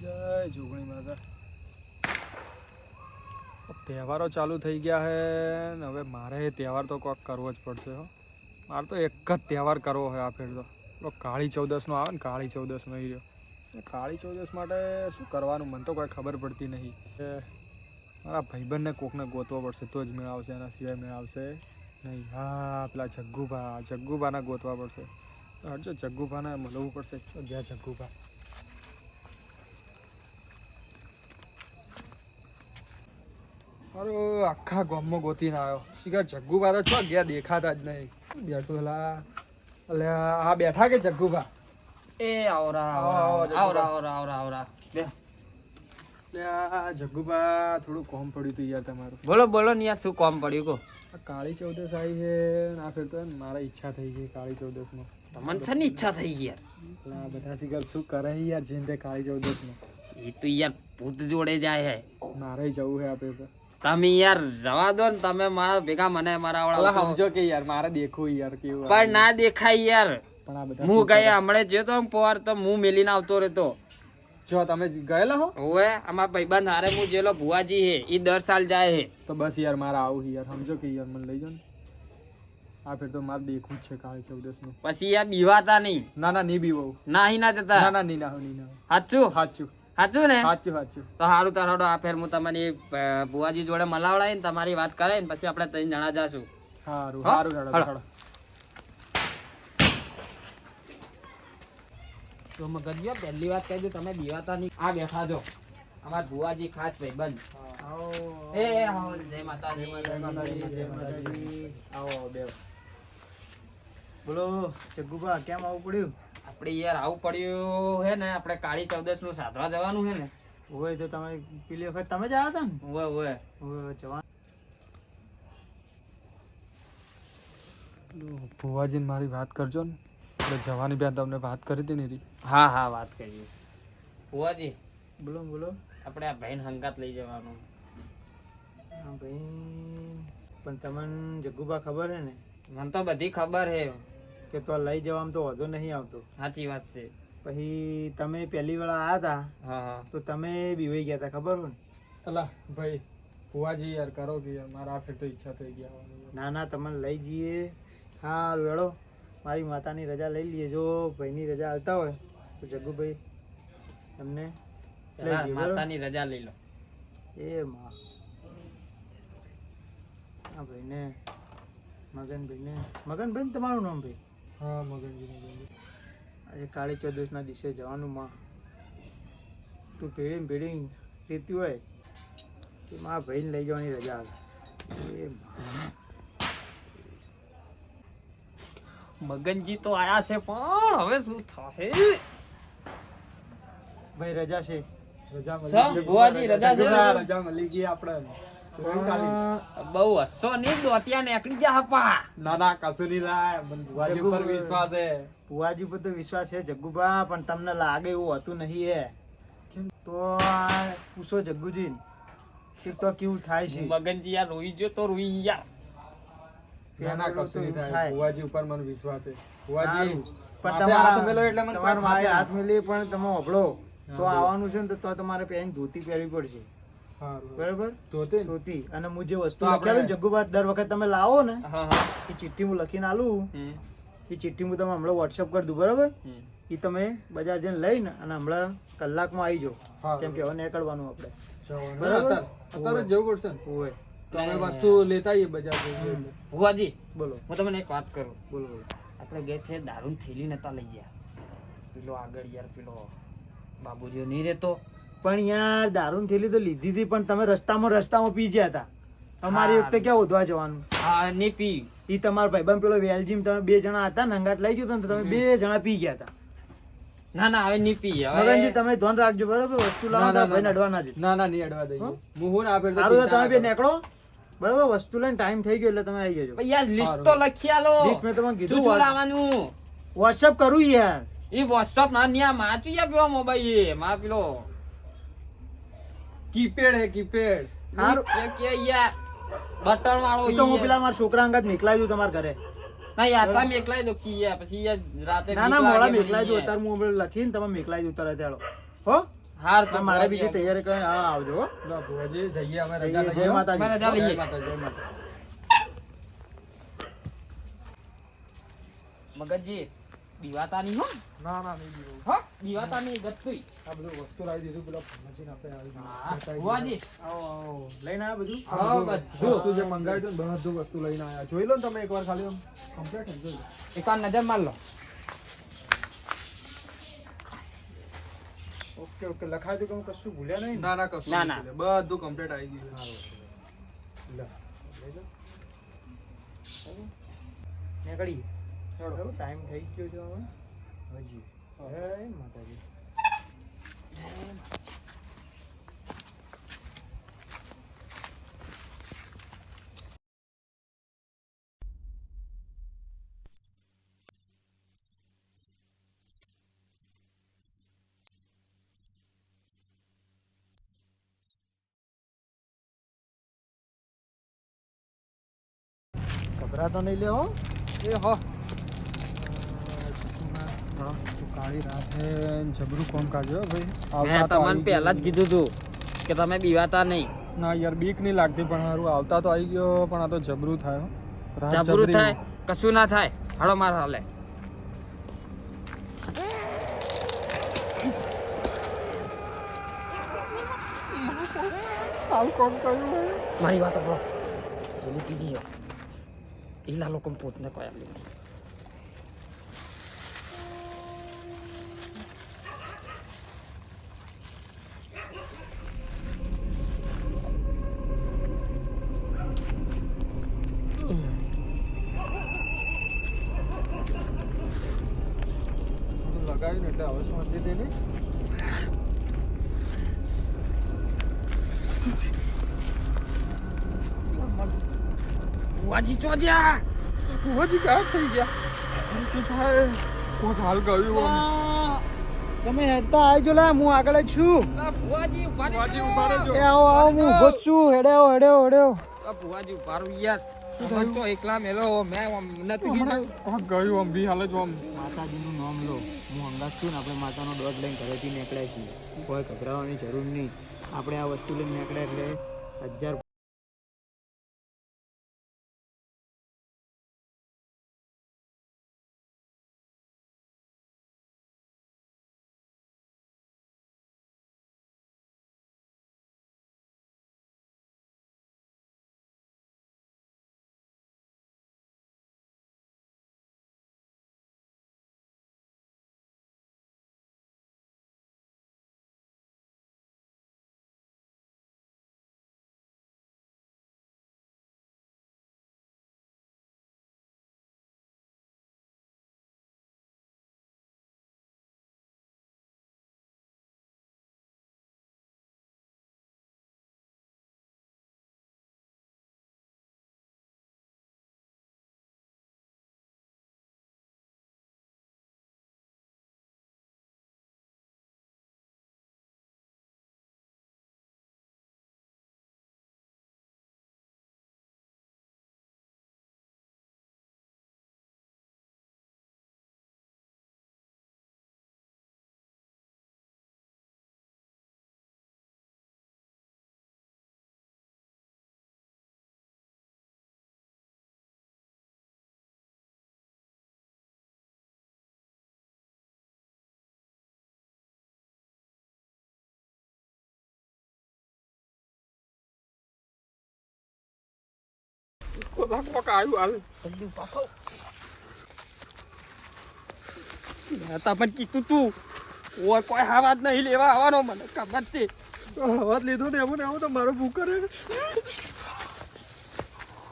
જય જોગણી માતા. તહેવારો ચાલુ થઈ ગયા છે ને હવે મારે તહેવાર તો કોઈક કરવો જ પડશે હો. મારે તો એક જ તહેવાર કરવો હોય આ ફેર તો. પેલો કાળી ચૌદસનો આવે ને, કાળી ચૌદસનો એ રહ્યો. કાળી ચૌદસ માટે શું કરવાનું મને તો કોઈ ખબર પડતી નહીં. મારા ભાઈબંધને કોકને ગોતવો પડશે તો જ મેળાવશે, એના સિવાય મેળાવશે નહીં. હા, પેલા જગ્ગુભા, જગ્ગુભાના ગોતવા પડશે. હરજો જગ્ગુભાને મળવું પડશે. ગયા જગ્ગુભા. અરે આખા ગામમાં ગોતીને આવ્યો. શિકાર જગ્ગુભા તો છો ગયા દેખાતા જ નહીં. બેઠું લા? એટલે આ બેઠા કે જગ્ગુભા? એ આવરા આવો, આવો, આવરા જગ્ગુભા. આવરા આવરા આવરા બે. જગ્ગુભા થોડું કોમ પડ્યું હતું યાર તમારું. બોલો બોલો ને યાર શું કોમ પડ્યું કો કાળી ચૌદસ આવી છે ના ફેરતો મારા ઈચ્છા થઈ ગઈ કાળી ચૌદસમાં. તમને શેની ઈચ્છા થઈ યાર? આ બધા શિકાર શું કરે યાર જેને કાળી ચૌદસમાં? એ તો યાર ભૂત જોડે જાય હે. મારે જવું છે આ પેપર તમે યાર રવા દો ને તમે મારા ભેગા મને મારા વાળા સમજો કે યાર મારે દેખવું યાર કેવું પણ ના દેખાય યાર. હું ગયા હમણાં જે તો પોર તો હું મેલીને આવતો રહેતો. જો તમે ગયેલા હો? ઓએ અમારા ભાઈબંધ હારે હું જેલો ભુવાજી હે ઈ દર સાલ જાય હે. તો બસ યાર મારે આવું યાર સમજો કે યાર મને લઈ જો ને. આ ફેર તો મારે દેખવું જ છે કાળી ચૌદસનું પછી યાર બીવાતા નહીં. ના ના નહીં બીવો નાહી ના જતા. ના ના નહીં ના સાચું સાચું સાચું ને? સાચું સાચું. તો સારું તારો આ ફેર હું તમારી બુવાજી જોડે મલાવડાય ને તમારી વાત કરાય ને પછી આપણે ત્રણ જણા જાશું. સારું? સારું હેડો. તો મગજ્યો પહેલી વાત કહી દઉં તમે દીવાતા નહીં આ બેઠા જો અમાર ભુવાજી ખાસ ભાઈબંધ. એ એ, જય માતાજી. જય માતાજી, આવો બેહો. બોલો જગ્ગુભા કેમ આવું પડ્યું? આપણે યાર આવું પડ્યું હે ને આપણે કાળી ચૌદસનું સાધવા જવાનું હે ને. હોય તો તમે પેલી વખત તમે જ આવ્યા હતા ને? હોય ઓવે હોય જવા ભુવાજીને મારી વાત કરજો ને. એટલે જવાની બેન તમને વાત કરી હતી ને હા હા વાત કરી ભુવાજી બોલો બોલો. આપણે આ ભાઈને હંગાત લઈ જવાનું. હા ભાઈ પણ તમને જગ્ગુબા ખબર હે ને? મને તો બધી ખબર હે. કે તો લઈ જવામાં તો વધુ નહીં આવતો. સાચી વાત છે. પછી તમે પહેલી વાર આવ્યા હતા હા હા. તો તમે બીવાઈ ગયા હતા ખબર હોય ને? અલા ભાઈ ફુવાજી યાર કરો કે યાર મારા આ ફેર તો ઈચ્છા થઈ ગયા ના ના તમને લઈ જઈએ. હા વેળો મારી માતાની રજા લઈ લઈએ. જો ભાઈની રજા આવતા હોય તો જગ્ગુભાઈ તમને માતાની રજા લઈ લો. એ માં. આ ભાઈને મગનભાઈને. મગનભાઈ ને તમારું નામ ભાઈ? હા મગનજી આજે કાળી ચૌદશના દિવસે જવાનું માં તું ભેળી ભેળી રહેતી હોય તો મારા ભાઈને લઈ જવાની રજા આવે એ મગનજી તો આયા છે પણ હવે શું થાય ભાઈ રજા છે રજા મળી. રજા છે? રજા મળી ગઈ આપણે. બહુ હસો નહીં દોતિયા નીકળી જા હપા. ના ના કશું નહીં મને ભુવાજી ઉપર વિશ્વાસ છે. પુવાજી પર તો વિશ્વાસ છે જગ્ગુબા પણ તમને લાગે એવું હતું નહીં હે. તો પૂછો જગ્ગુજી કે તો કેવું થાય છે? મગનજી યાર રોઈ જો તો રોઈ યાર ના ના કશું નહીં થાય. ભુવાજી ઉપર મને વિશ્વાસ છે. ભુવાજી. પણ તમારા મેલો એટલે મને તમારા હાથ મેલી પણ તમે હોભળો. તો આવવાનું છે ને તો તમારે પેન ધોતી પહેરવી પડશે. બરાબર? ધોતી ધોતી. અને હું જે વસ્તુ લખેલું જગ્ગુબા દર વખત તમે લાવો ને હા હા. એ ચિઠ્ઠી હું લખીને આલું. એ ચિઠ્ઠી હું તમે હમણાં વોટ્સઅપ કરી દઉં બરાબર? એ તમે બજાર જઈને લઈને અને હમણાં કલાકમાં આવી જાઓ. કેમ કે હવે નીકળવાનું આપણે. બરાબર? અત્યારે- જવું પડશે ને? હોય. તો અમે વસ્તુ લેતા આવીએ બજાર ભુવાજી બોલો. હું તમને એક વાત કરું. બોલો બોલો. આપણે ગઈ છે દારૂ થેલી નતા લઈ ગયા. પેલો આગળ યાર પેલો બાબુજીઓ નહીં રહેતો. પણ યાર દારૂની થેલી તો લીધી હતી પણ તમે રસ્તામાં રસ્તામાં પી ગયા હતા. અમારી વખતે ક્યાં ઓધવા જવાનું? હા નહીં પી. ઈ તમારો ભાઈબંધ પેલો વેલજીમ તમે બે જણા હતા નંગાત લઈ ગયો તો તમે બે જણા પી ગયા હતા. ના ના હવે નહીં પી મગનજી તમે ધ્યાન રાખજો બરાબર? વસ્તુ ના, લાવો ના, તો ભાઈને ના. અડવા ના દે ના ના નહીં અડવા દઈએ. હં? ના તો તમે બે નીકળો. બરાબર? વસ્તુ લઈને ટાઈમ થઈ ગયો એટલે તમે આવી જજો. યાર લિસ્ટ તો લખી આલો. લિસ્ટ મેં તમને કીધું શું લાવવાનું. વોટ્સઅપ કરું યાર. એ વોટ્સઅપ ના ન્યા માચી આપ્યો મોબાઈલ એ. મા પેલો કીપેડ હે કીપેડ. સારું કે કે યાર બટન વાળો તો હું પેલા મારા છોકરા અંગત નીકળાઈ દઉં તમારા ઘરે. ના યાર તમે એકલાય દો કી યાર પછી યાર રાતે ના ના મોળા મેકલાઈ દઉં અત્યારે હું લખીને તમે મેકલાઈ દઉં તરત હેડો હો? હાર તો મારે બીજી તૈયારી કરીને હા આવજો હો. લો, જઈએ અમે રજા જય લઈએ જય માતાજી. રજા લઈએ. જય માતા મગજજી. દીવાતા નહીં હો. ના ના નહીં દીધું. હો દીવાતા ગત્તુંય. આ બધું વસ્તુ લાવી દીધું પેલા મશીન આપણે આવી હા ભુવાજી. આવો લઈને આવ્યા બધું. હા બધું વસ્તુ જે મંગાવી તો બધું વસ્તુ લઈને આવ્યા જોઈ લો ને તમે એકવાર ખાલી આમ. કમ્પ્લીટ જોઈ લો. એકાદ નજર માર લો. ઓકે ઓકે લખાય દઉં કે કશું ભૂલ્યા નહીં ના? ના કશું ના, ના. બધું કમ્પ્લીટ આવી ગયું. લે. લઈ લો. નીકળીએ. ટાઈમ થઈ ગયો છે હવે. હજી. હે માતાજી. ગભરાતો નહીં લેવો એ હો. કાળી રાત જબરું કોમ કાઢ્યો ભાઈ. મેં તમને પહેલા જ કીધું તું કે તમે બીવાતા નહીં. ના યાર બીક નહીં લાગતી પણ હારું આવતા તો આવી ગયો પણ આ તો જબરું થાય જબરું થાય? કશું ના થાય? હાલો માર હાલે? મારી વાત સાંભળો પેલું કીધી એલા લોકો પોતને કોઈ આપી બધું ને એટલે હવે શું ચોજ્યા. ભુવાજી થઈ ગયા? થાય? કોક હાલ ગયું તમે હેડતા આવજો લા હું આગળ જ છું. બુઆજી ભુવાજી ઊભા રહેજો. એ આવો આવો હું ઊભો છું હેડે હેડ્યો હેડ્યો આ ભુવાજી ઉભારું યાર. એકલા મેલો મેં નથી ગયું આમ બી હાલ જ આમ. માતાજીનું ને આપણે માતાનો દોધ લઈને ઘરેથી નીકળ્યા છીએ. કોઈ ગભરાવાની જરૂર નહીં. આપણે આ વસ્તુ લઈને નીકળ્યા એટલે હજાર કોક કોક આવ્યું હાલ તમને કીધું તું ઓય કોઈ હાવાત નહીં લેવા આવવાનો મને ખબર છે વાત લીધો ને એમ ને એમ તો મારો ભૂખ કરે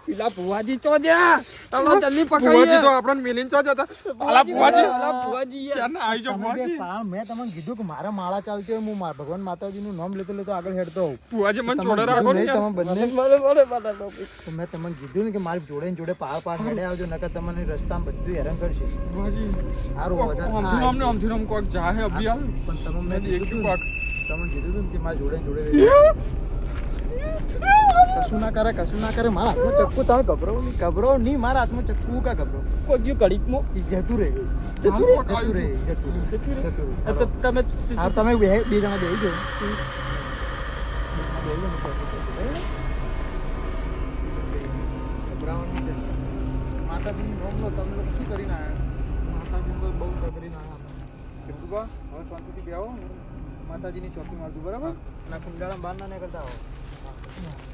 પેલા ભુવાજી ચોજ્યા તમે જલ્દી ભુવાજી તો આપણને મિલીન ચો જતા. આલા ભુવાજી અલા ભુવાજી યાર. આવી જાઓ ભુવાજી? મેં તમને કીધું કે મારા માળા ચાલતી હોય હું મારા ભગવાન માતાજીનું નામ લેતો લેતો આગળ હેડતો હોઉં. ભુવાજી મને છોડે રાખો ને તમે બંને મને મને મને મને તો મેં તમને કીધું ને કે મારી જોડે જોડે પાર પાર હેડે આવજો નકર તમને રસ્તામાં બધું હેરાન કરશે. ભુવાજી સારું વધારે આમથી આમ આમથી આમ કોક જાહે અભી પણ તમે મેં કીધું કોક તમને કીધું કે મારા જોડે જોડે. કશું ના કરે કશું ના કરે. મારા હાથમાં ચક્કુ તમે ગભરાવો નહીં. ગભરાવો નહીં મારા હાથમાં ચક્કુ કા ગભરો? કોઈ ગયું કડીકમાં જતું રહે. જતું રહે? જતું રહે જતું રહે તમે હા તમે બે બે જણા બેસી જાઓ. માતાજીનું નામ લો તમે લોકો શું કરીને આવ્યા? બહુ તગડીને આવ્યા જગુબા હવે શાંતિથી બેહો. માતાજીની ચોકી મારતું બરાબર? ના કુંડાળા બહાર ના કરતા હો. બીજી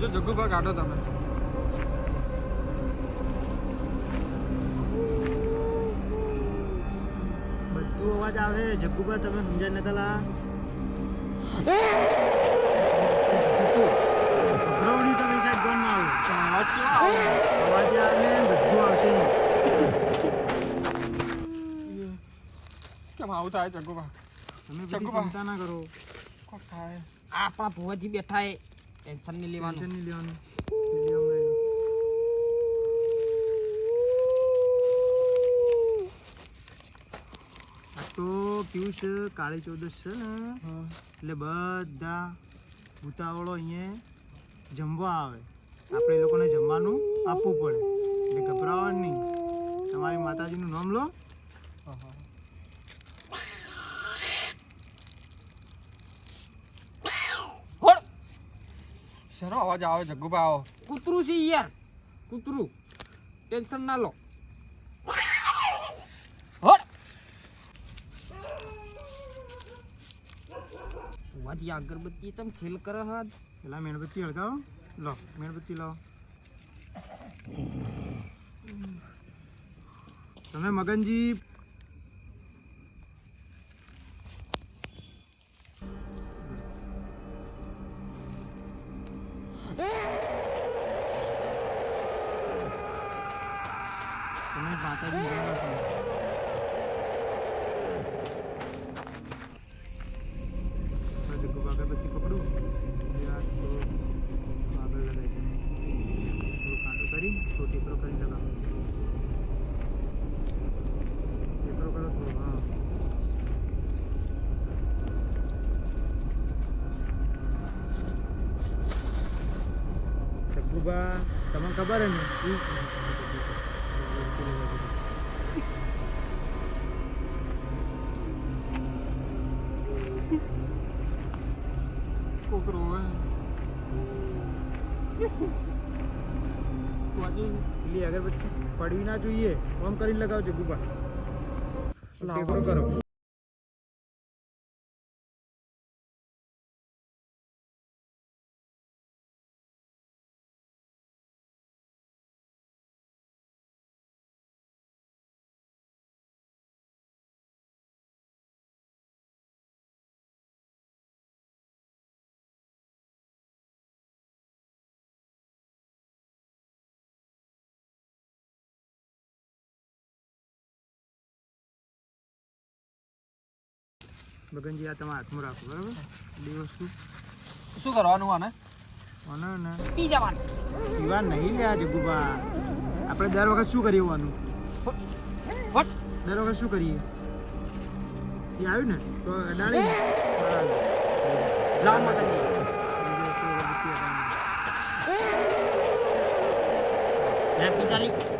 કાઢજો જગ્ગુભા કાઢો તમે. બધું અવાજ આવે જગ્ગુબા તમે સમજાય નતા લા. તમે અવાજ આવે બધું આવશે કેમ આવું થાય જગ્ગુભા તમે બધી જગ્ગુબા. ચિંતા ના કરો. થાય. આપણા ભુવાજી બેઠા એ. ટેન્શન નહીં લેવાનું ટેન્શન લેવાનું તો કેવું છે કાળી ચૌદશ છે ને એટલે બધા ભૂતાવળો અહીંયા જમવા આવે આપણે લોકોને જમવાનું આપવું પડે એટલે ગભરાવાનું નહીં તમારી માતાજીનું નામ લો શેનો અવાજ આવે જગ્ગુભા આવો. કૂતરું છે યાર. કૂતરું. ટેન્શન ના લો. ભુવાજી અગરબત્તી ચમ ખેલ કરે હાથ પેલા મીણબત્તી હળગાવો. લો, મીણબત્તી લાવો. તમે મગનજી તમે માતાજી ધ્યાન રાખો. હવે જગ્ગુ અગરબત્તી પકડું જરાક થોડું આગળ લગાવી દે. થોડું કાંટો કરી તો ટેકરો કરી લગાવો ટેકરો કરો થોડો હા જગ્ગુબા તમને ખબર હે ને? છોકરો રોવે પેલી અગરબત્તી પડવી ના જોઈએ. આમ કરીને લગાવજો ગુબા. લાવો. કરો. બગનજી આ તમારા હાથમાં રાખો બરાબર? બે વસ્તુ શું કરવાનું આને અને ને પી જવાનું. પીવા નહીં લે આ જગુબા. આપણે દર વખત શું કરીએ હોવાનું દર વખત શું કરીએ? એ આવ્યું ને તો અડાડી જાઓ માતાજી બીજી વસ્તુ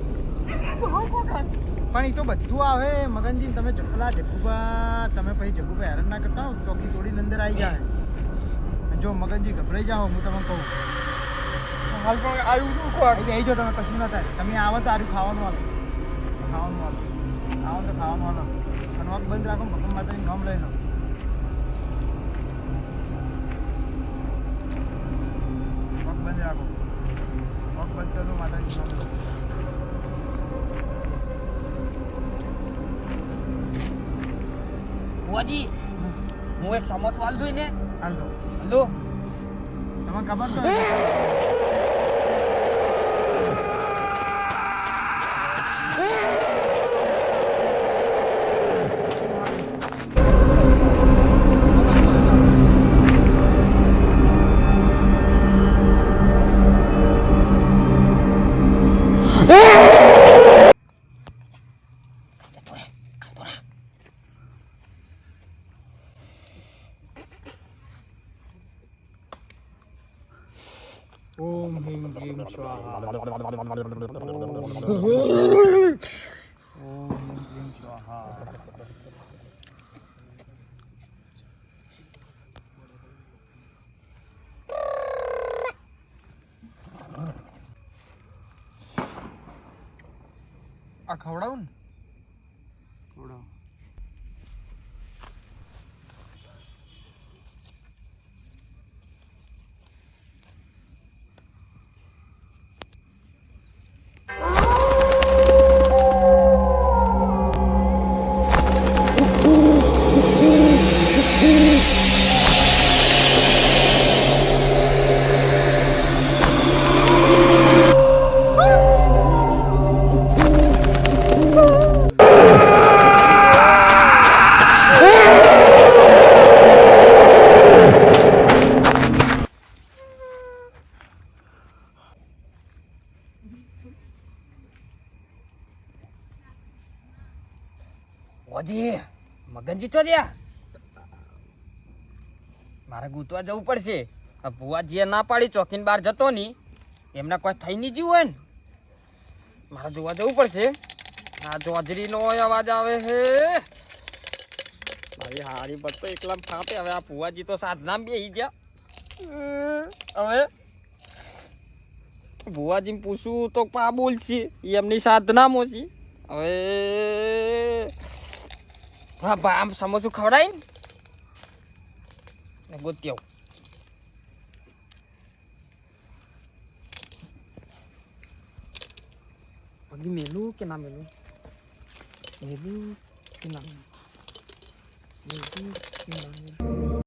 પણ એ તો બધું આવે મગનજી તમે ચપલા જગુભા તમે પછી જગુભા હેરાન ના કરતા હો ચોકી તોડીને અંદર આવી જાય જો મગનજી ગભરાઈ જાઓ હું તમને કહું. હાલ પણ આવ્યું તું એટલે આવી જાઓ તમે કશું ના થાય. તમે આવો તો આરું ખાવાનું આલો ખાવાનું આલો આવો તો ખાવાનું આલો અને બંધ રાખો ભગવાન માતાની નામ લઈ લો વખ બંધ રાખો વખ બંધ કરો માતાજી નામ લો બુઆજી હું એક સમોસો હાલ દઉં ને હાલ દો લો. તમને ખબર તો ॐ ह्रीं ह्रीं स्वाहा ॐ ह्रीं ह्रीं स्वाहा खवडावून મગનજી ચો મારે ગૂંતવા જવું પડશે. ભુવાજીએ ના પાડી ચોકીન બહાર જતો ની એમને કોઈ થઈ નહીં જીવ હોય ને મારે જોવા જવું પડશે. આ જોજરીનો અવાજ આવે છે મારી હારી પર તો એકલા ફાંપે હવે આ ભુવાજી તો સાધનામ બેહી ગયા. હવે? ભુવાજીને પૂછું તો પા બોલશે. એમની સાધનામાં છે. હવે હા ભાઈ આમ સમોસું ખવડાય ને ગોત્યો પગી મેલું કે ના મેલું? મેલું કે ના મેલું? મેલું કે ના મેલું?